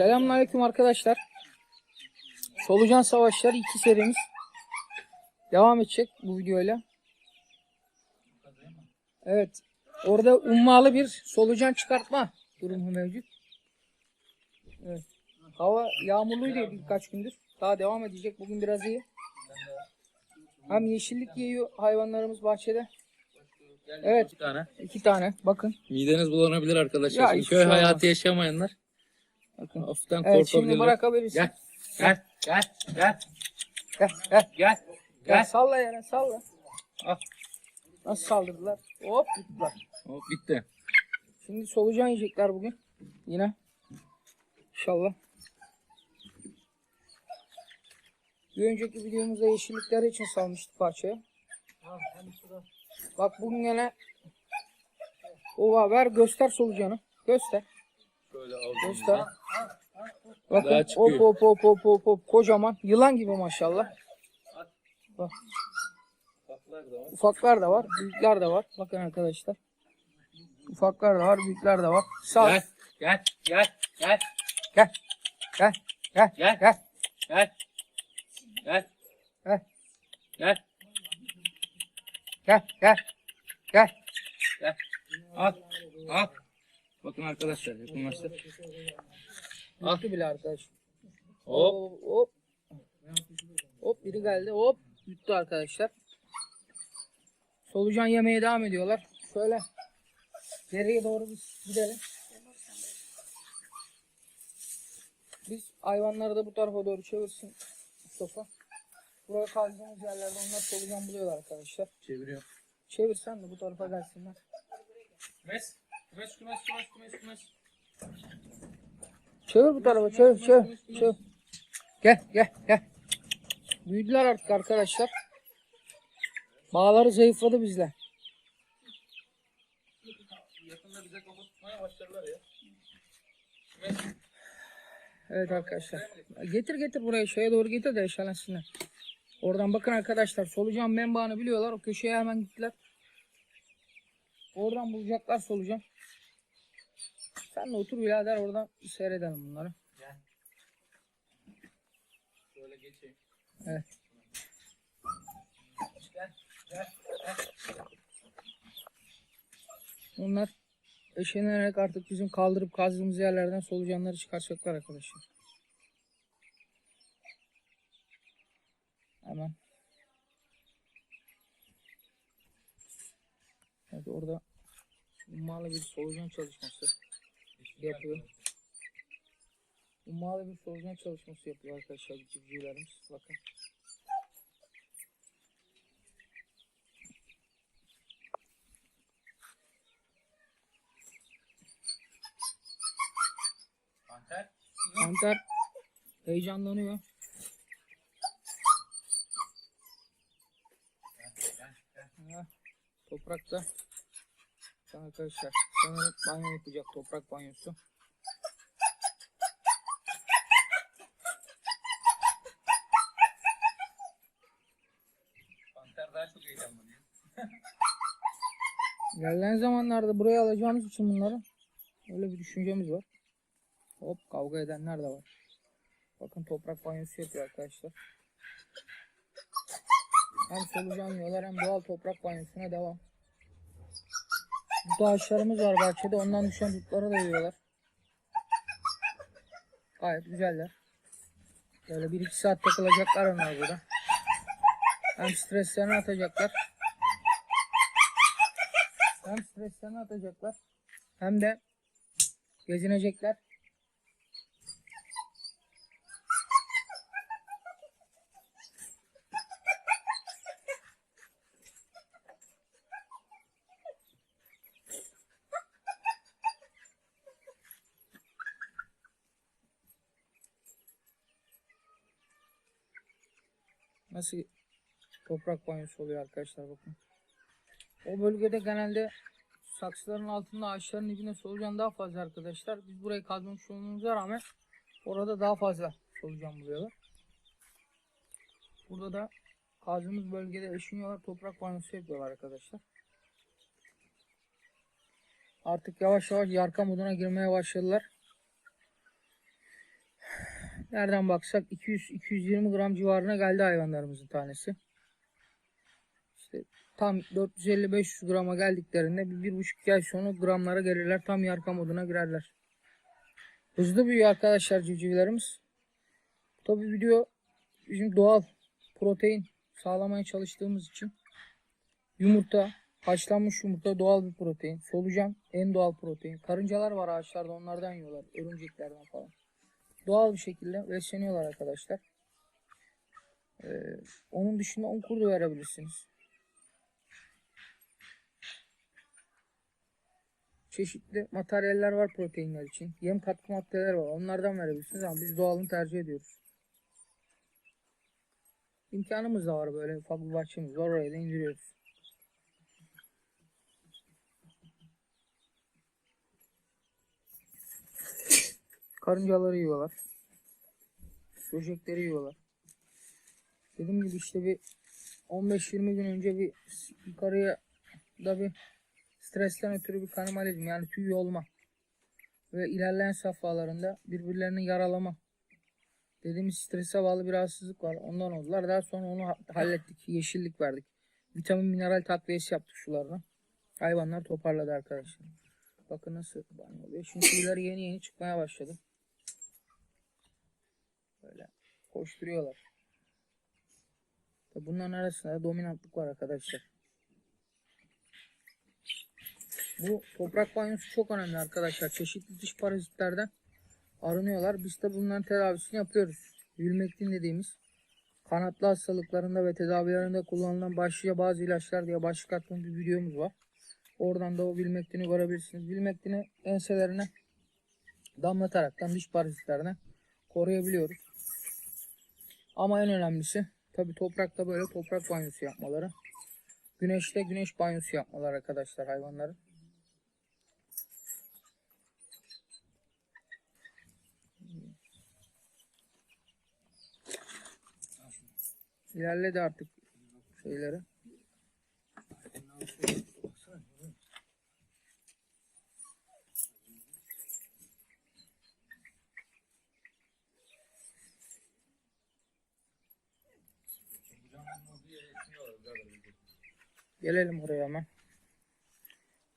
Selamünaleyküm arkadaşlar. Solucan Savaşları 2 serimiz devam edecek bu videoyla. Evet. Orada ummalı bir solucan çıkartma durumu mevcut. Evet. Hava yağmurluydu birkaç gündür. Daha devam edecek. Bugün biraz iyi. Hem yeşillik yiyor hayvanlarımız bahçede. Evet. İki tane. iki tane. Bakın. Mideniz bulanabilir arkadaşlar. Ya, Şimdi hiçbir köy şey hayatı olmaz. yaşamayanlar Bakın. hafiften Evet şimdi bırakabilirsin. Gel. Gel. Gel. Gel. Gel, gel. Gel. Salla yere salla. Al. Nasıl saldırdılar? Hop gittiler. Hop bitti. Şimdi solucan yiyecekler bugün. Yine. İnşallah. Bir önceki videomuzda yeşillikler için salmıştık parçaya. Bak bugün gene Ova ver göster solucanı. Göster. Şöyle aldım. Göster. Daha Bakın çıkıyor. hop hop hop hop hop hop kocaman yılan gibi maşallah. Bak Ufaklar da var. ufaklar da var, büyükler de var. Bakın arkadaşlar. Ufaklar da var, büyükler de var. Sal. Gel. Gel. Gel. Gel. Gel. Gel. Gel. Gel. Gel. Gel. Gel. Gel. Gel. Gel. Gel. Gel. Gel. Al. Al. Bakın arkadaşlar yakınlaştı. Gitti bile arkadaş. Hop. Hop. Hop. Hop biri geldi. Hop. Yuttu arkadaşlar. Solucan yemeye devam ediyorlar. Şöyle geriye doğru biz gidelim. Biz hayvanları da bu tarafa doğru çevirsin Mustafa. Buraya kazdığımız yerlerde onlar solucan buluyorlar arkadaşlar. Çeviriyorum. Çevirsen de bu tarafa gelsinler. Kümes. Kümes. Kümes. Kümes. Kümes. Kümes. Çevir bu tarafa çevir çevir çevir. Gel gel gel. Büyüdüler artık arkadaşlar. Bağları zayıfladı bizle. Evet arkadaşlar. Getir getir buraya şeye doğru getir de eşelensinler. Oradan bakın arkadaşlar solucan menbaını biliyorlar. O köşeye hemen gittiler. Oradan bulacaklar solucan. Sen de otur birader oradan seyredelim bunları. Şöyle geçeyim. Evet. Gel. Gel. Gel. Onlar eşelenerek artık bizim kaldırıp kazdığımız yerlerden solucanları çıkaracaklar arkadaşlar. Hemen. Evet orada ummalı bir solucan çalışması yapıyor. Ummalı bir solucan çalışması yapıyor arkadaşlar civcivlerimiz. Bakın. Panter. Panter heyecanlanıyor. Ha, Toprakta. Arkadaşlar sanırım banyo yapacak toprak banyosu. Panter daha çok heyecanlanıyor. İlerleyen zamanlarda buraya alacağımız için bunları öyle bir düşüncemiz var. Hop kavga edenler de var. Bakın toprak banyosu yapıyor arkadaşlar. Hem solucan yiyorlar hem doğal toprak banyosuna devam. Bu ağaçlarımız var bahçede ondan düşen dutları da yiyorlar. Gayet güzeller. Böyle 1-2 saat takılacaklar onlar burada. Hem streslerini atacaklar. Hem streslerini atacaklar. Hem de gezinecekler. Nasıl toprak banyosu oluyor arkadaşlar bakın. O bölgede genelde saksıların altında ağaçların dibine solucan daha fazla arkadaşlar. Biz burayı kazmış olmamıza rağmen orada daha fazla solucan buluyorlar. Burada da kazdığımız bölgede eşiniyorlar toprak banyosu yapıyorlar arkadaşlar. Artık yavaş yavaş yarka moduna girmeye başladılar. Nereden baksak 200-220 gram civarına geldi hayvanlarımızın tanesi. İşte tam 450-500 grama geldiklerinde bir, buçuk ay sonra gramlara gelirler. Tam yarka moduna girerler. Hızlı büyüyor arkadaşlar civcivlerimiz. Tabi video bizim doğal protein sağlamaya çalıştığımız için yumurta, haşlanmış yumurta doğal bir protein. Solucan en doğal protein. Karıncalar var ağaçlarda onlardan yiyorlar. Örümceklerden falan. Doğal bir şekilde besleniyorlar arkadaşlar. Ee, onun dışında un kurdu verebilirsiniz. Çeşitli materyaller var proteinler için. Yem katkı maddeler var. Onlardan verebilirsiniz ama biz doğalını tercih ediyoruz. İmkanımız da var böyle ufak bir bahçemiz var. Oraya da indiriyoruz. Karıncaları yiyorlar. Böcekleri yiyorlar. Dediğim gibi işte bir 15-20 gün önce bir yukarıya da bir stresten ötürü bir kanibalizm yani tüy yolma ve ilerleyen safhalarında birbirlerini yaralama dediğimiz strese bağlı bir rahatsızlık var. Ondan oldular. Daha sonra onu ha- hallettik. Yeşillik verdik. Vitamin mineral takviyesi yaptık sularına. Hayvanlar toparladı arkadaşlar. Bakın nasıl banyo oluyor. Şimdi tüyleri yeni yeni çıkmaya başladı. Böyle koşturuyorlar. Tabi Bunların arasında da dominantlık var arkadaşlar. Bu toprak banyosu çok önemli arkadaşlar. Çeşitli dış parazitlerden arınıyorlar. Biz de bunların tedavisini yapıyoruz. Vilmektin dediğimiz kanatlı hastalıklarında ve tedavilerinde kullanılan başlıca bazı ilaçlar diye başlık attığım bir videomuz var. Oradan da o vilmektini görebilirsiniz. Vilmektini enselerine damlataraktan dış parazitlerden koruyabiliyoruz. Ama en önemlisi tabi toprakta böyle toprak banyosu yapmaları. Güneşte güneş banyosu yapmaları arkadaşlar hayvanların. İlerledi artık şeyleri. Gelelim oraya hemen.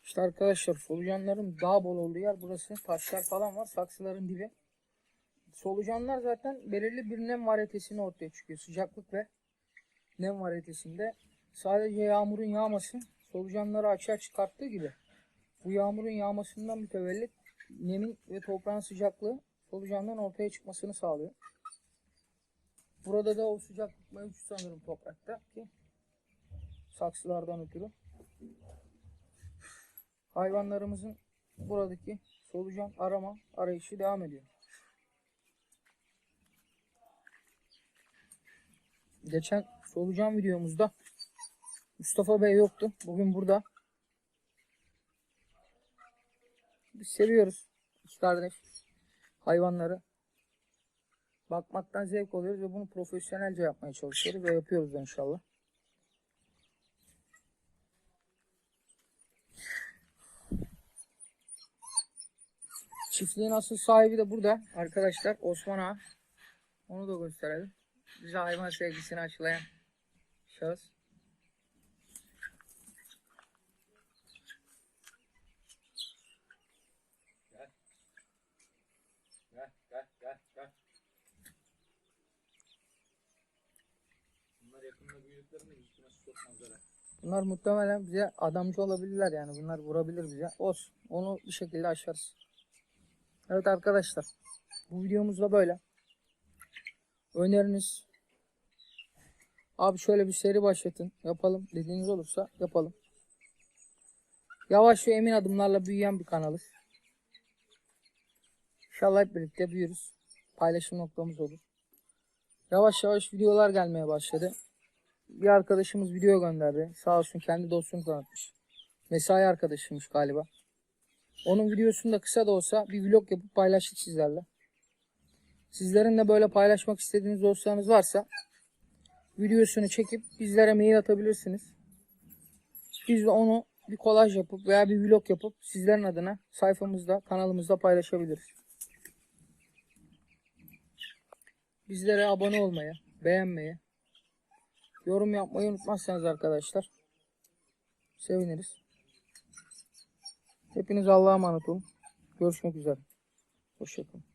İşte arkadaşlar solucanların daha bol olduğu yer burası. Taşlar falan var. Saksıların dibi. Solucanlar zaten belirli bir nem varyetesini ortaya çıkıyor. Sıcaklık ve nem varyetesinde. Sadece yağmurun yağması solucanları açığa çıkarttığı gibi bu yağmurun yağmasından mütevellit nemin ve toprağın sıcaklığı solucandan ortaya çıkmasını sağlıyor. Burada da o sıcaklık mevcut sanırım toprakta ki saksılardan ötürü. Hayvanlarımızın buradaki solucan arama arayışı devam ediyor. Geçen solucan videomuzda Mustafa Bey yoktu. Bugün burada. Biz seviyoruz iki kardeş hayvanları. Bakmaktan zevk alıyoruz ve bunu profesyonelce yapmaya çalışıyoruz ve yapıyoruz inşallah. Çiftliğin asıl sahibi de burada arkadaşlar Osman Ağa. Onu da gösterelim. Bize hayvan sevgisini aşılayan şahıs. Bunlar. Bunlar muhtemelen bize adamcı olabilirler yani. Bunlar vurabilir bize. Olsun. Onu bir şekilde aşarız. Evet arkadaşlar. Bu videomuz da böyle. Öneriniz. Abi şöyle bir seri başlatın. Yapalım dediğiniz olursa yapalım. Yavaş ve emin adımlarla büyüyen bir kanalız. İnşallah hep birlikte büyürüz. Paylaşım noktamız olur. Yavaş yavaş videolar gelmeye başladı. bir arkadaşımız video gönderdi. Sağ olsun kendi dostunu tanıtmış. Mesai arkadaşıymış galiba. Onun videosunu da kısa da olsa bir vlog yapıp paylaştık sizlerle. Sizlerin de böyle paylaşmak istediğiniz dostlarınız varsa videosunu çekip bizlere mail atabilirsiniz. Biz de onu bir kolaj yapıp veya bir vlog yapıp sizlerin adına sayfamızda, kanalımızda paylaşabiliriz. Bizlere abone olmayı, beğenmeyi, yorum yapmayı unutmazsanız arkadaşlar seviniriz. Hepiniz Allah'a emanet olun. Görüşmek üzere. Hoşçakalın.